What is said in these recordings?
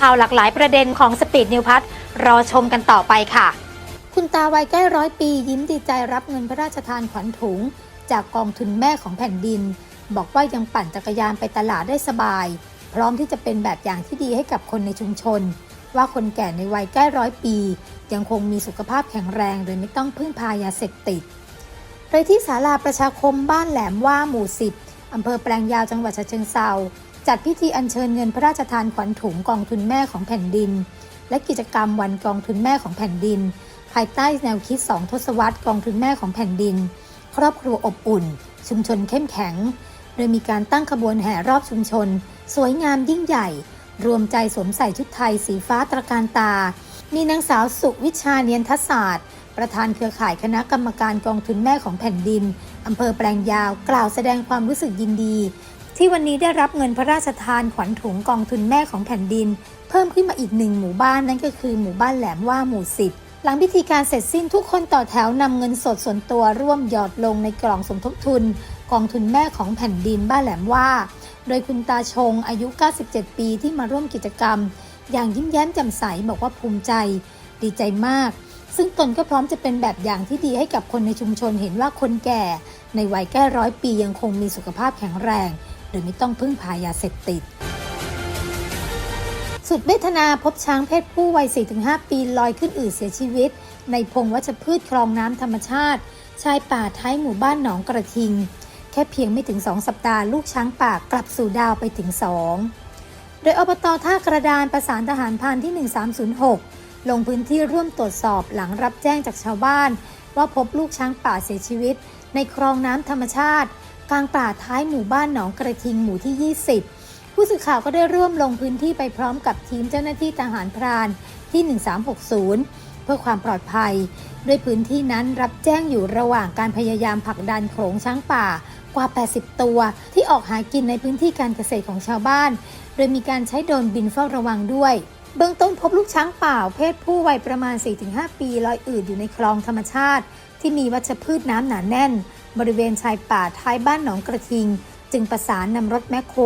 ข่าวหลากหลายประเด็นของสปีดนิวพัทรอชมกันต่อไปค่ะ คุณตาวัยใกล้ร้อยปี ยิ้มดีใจรับเงินพระราชทานขวัญถุง จากกองทุนแม่ของแผ่นดิน บอกว่ายังปั่นจักรยานไปตลาดได้สบาย พร้อมที่จะเป็นแบบอย่างที่ดีให้กับคนในชุมชน ว่าคนแก่ในวัยใกล้ร้อยปี ยังคงมีสุขภาพแข็งแรงโดยไม่ต้องพึ่งพายาเสพติดโดยที่ศาลาประชาคมบ้านแหลมว่าหมู่10 อำเภอแปลงยาวจังหวัดฉะเชิงเซาจัดพิธีอัญเชิญเงินพระราชทานขวัญถุงกองทุนแม่ของแผ่นดิน และกิจกรรมวันกองทุนแม่ของแผ่นดิน ภายใต้แนวคิด2ทศวรรษกองทุนแม่ของแผ่นดิน ครอบครัวอบอุ่น ชุมชนเข้มแข็ง โดยมีการตั้งขบวนแห่รอบชุมชน สวยงามยิ่งใหญ่ รวมใจสวมใส่ชุดไทยสีฟ้าตระการตา มีนางสาวสุวิชาเนียนทศาสตร์ ประธานเครือข่ายคณะกรรมการกองทุนแม่ของแผ่นดิน อำเภอแปลงยาว กล่าวแสดงความรู้สึกยินดี ที่วันนี้ได้รับเงินพระราชทานขวัญถุงกองทุนแม่ของแผ่นดิน เพิ่มขึ้นมาอีกหนึ่งหมู่บ้านนั่นก็คือหมู่บ้านแหลมว่าหมู่สิบหลังพิธีการเสร็จสิ้นทุกคนต่อแถวนำเงินสดส่วนตัวร่วมหยอดลงในกล่องสมทบทุน กองทุนแม่ของแผ่นดินบ้านแหลมว่า โดยคุณตาชงอายุ 97 ปีที่มาร่วมกิจกรรม อย่างยิ้มแย้มแจ่มใสบอกว่าภูมิใจ ดีใจมาก ซึ่งตนก็พร้อมจะเป็นแบบอย่างที่ดีให้กับคนในชุมชนเห็นว่าคนแก่ ในวัยใกล้ร้อยปียังคงมีสุขภาพแข็งแรง โดยไม่ต้องพึ่งพายาเสพติด สุดเวทนาพบช้างเพศผู้วัย 4-5 ปีลอยขึ้นอืดเสียชีวิต ในพงวัชพืชคลองน้ำธรรมชาติ ชายป่าท้ายหมู่บ้านหนองกระทิง แค่เพียงไม่ถึง2สัปดาห์ลูกช้างป่ากลับสู่ดาวไปถึง2โดยอบตท่ากระดานประสานทหารพรานที่ 1306 ลงพื้นที่ร่วมตรวจสอบหลังรับแจ้งจากชาวบ้าน ว่าพบลูกช้างป่าเสียชีวิต ในคลองน้ำธรรมชาติ กลางป่าท้ายหมู่บ้านหนองกระทิงหมู่ที่ 20 ผู้สื่อข่าวก็ได้ร่วมลงพื้นที่ไปพร้อมกับทีมเจ้าหน้าที่ทหารพรานที่ 1360 เพื่อความปลอดภัย ด้วยพื้นที่นั้นรับแจ้งอยู่ระหว่างการพยายามผลักดันโขลงช้างป่ากว่า 80 ตัว ที่ออกหากินในพื้นที่การเกษตรของชาวบ้าน โดยมีการใช้โดรนบินเฝ้าระวังด้วย เบื้องต้นพบลูกช้างป่าเพศผู้วัยประมาณ 4-5 ปีลอยอืดอยู่ในคลองธรรมชาติ ที่มีวัชพืชน้ำหนาแน่น บริเวณชายป่าท้ายบ้านหนองกระทิง จึงประสานนำรถแมคโคร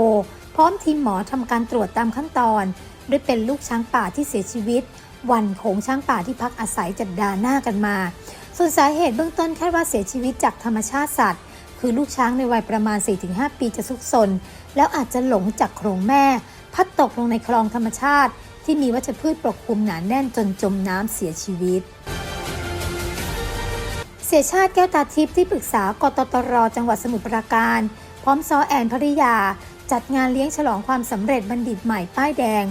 พร้อมทีมหมอทำการตรวจตามขั้นตอนโดยเป็นลูกช้างป่าที่เสียชีวิต วันโขงช้างป่าที่พักอาศัยจัดดาหน้ากันมา ส่วนสาเหตุเบื้องต้นคาดว่าเสียชีวิตจากธรรมชาติสัตว์ คือลูกช้างในวัยประมาณ 4-5 ปีจะซุกซนแล้วอาจจะหลงจากโขรงแม่ พัดตกลงในคลองธรรมชาติ ที่มีวัชพืชปกคลุมหนาแน่นจนจมน้ำเสียชีวิต เสียชาติแก้วตาทิพย์ที่ปรึกษากตตร จังหวัดสมุทรปราการ พร้อมซอแอนภริยา จัดงานเลี้ยงฉลองความสำเร็จบัณฑิตใหม่ป้ายแดง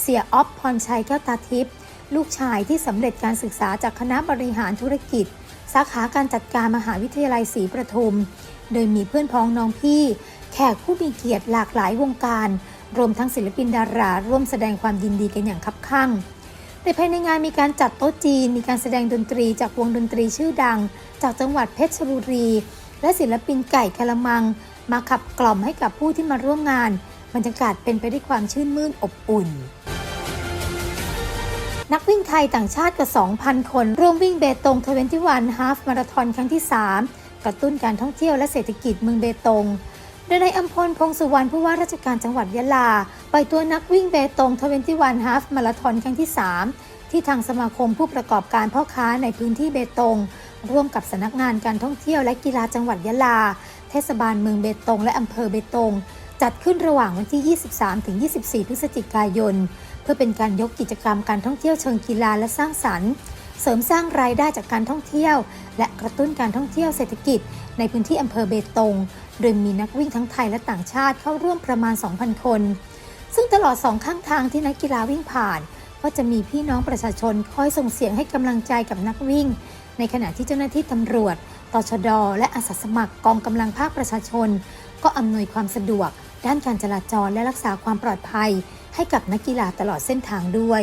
เสียออฟพรชัยแก้วตาทิพย์ลูกชายที่สำเร็จการศึกษาจากคณะบริหารธุรกิจ สาขาการจัดการมหาวิทยาลัยศรีประทุม โดยมีเพื่อนพ้องน้องพี่ แขกผู้มีเกียรติหลากหลายวงการ รวมทั้งศิลปินดารา ร่วมแสดงความยินดีกันอย่างคับคั่งในภายในงานมีการจัดโต๊ะจีน มีการแสดงดนตรีจากวงดนตรีชื่อดัง จากจังหวัดเพชรบุรี และศิลปินไก่กะละมัง มาขับกล่อมให้กับผู้ที่มาร่วมงาน บรรยากาศเป็นไปด้วยความชื่นมื่นอบอุ่น นักวิ่งไทยต่างชาติกว่า 2,000 คน ร่วมวิ่งเบตง21ฮาฟมาราธอนครั้งที่ 3 กระตุ้นการท่องเที่ยวและเศรษฐกิจเมืองเบตง โดยนายอัมพลพงสุวรรณผู้ว่าราชการจังหวัดยะลาปล่อยตัวนักวิ่งเบตง 21 ฮาฟมาราธอนครั้งที่ 3 ที่ทางสมาคมผู้ประกอบการพ่อค้าในพื้นที่เบตง ร่วมกับสำนักงานการท่องเที่ยวและกีฬาจังหวัดยะลา เทศบาลเมืองเบตง และอำเภอเบตง จัดขึ้นระหว่างวันที่ 23-24 พฤศจิกายน เพื่อเป็นการยกกิจกรรมการท่องเที่ยวเชิงกีฬาและสร้างสรรค์เสริมสร้างรายได้จากการท่องเที่ยว และกระตุ้นการท่องเที่ยวเศรษฐกิจ ในพื้นที่อำเภอเบตง โดยมีนักวิ่งทั้งไทยและต่างชาติเข้าร่วมประมาณ 2,000 คน ซึ่งตลอดสองข้างทางที่นักกีฬาวิ่งผ่าน ก็จะมีพี่น้องประชาชนคอยส่งเสียงให้กำลังใจกับนักวิ่ง ในขณะที่เจ้าหน้าที่ตำรวจตชด และอาสาสมัครกองกำลังภาคประชาชน ก็อำนวยความสะดวก ด้านการจราจรและรักษาความปลอดภัย ให้กับนักกีฬาตลอดเส้นทางด้วย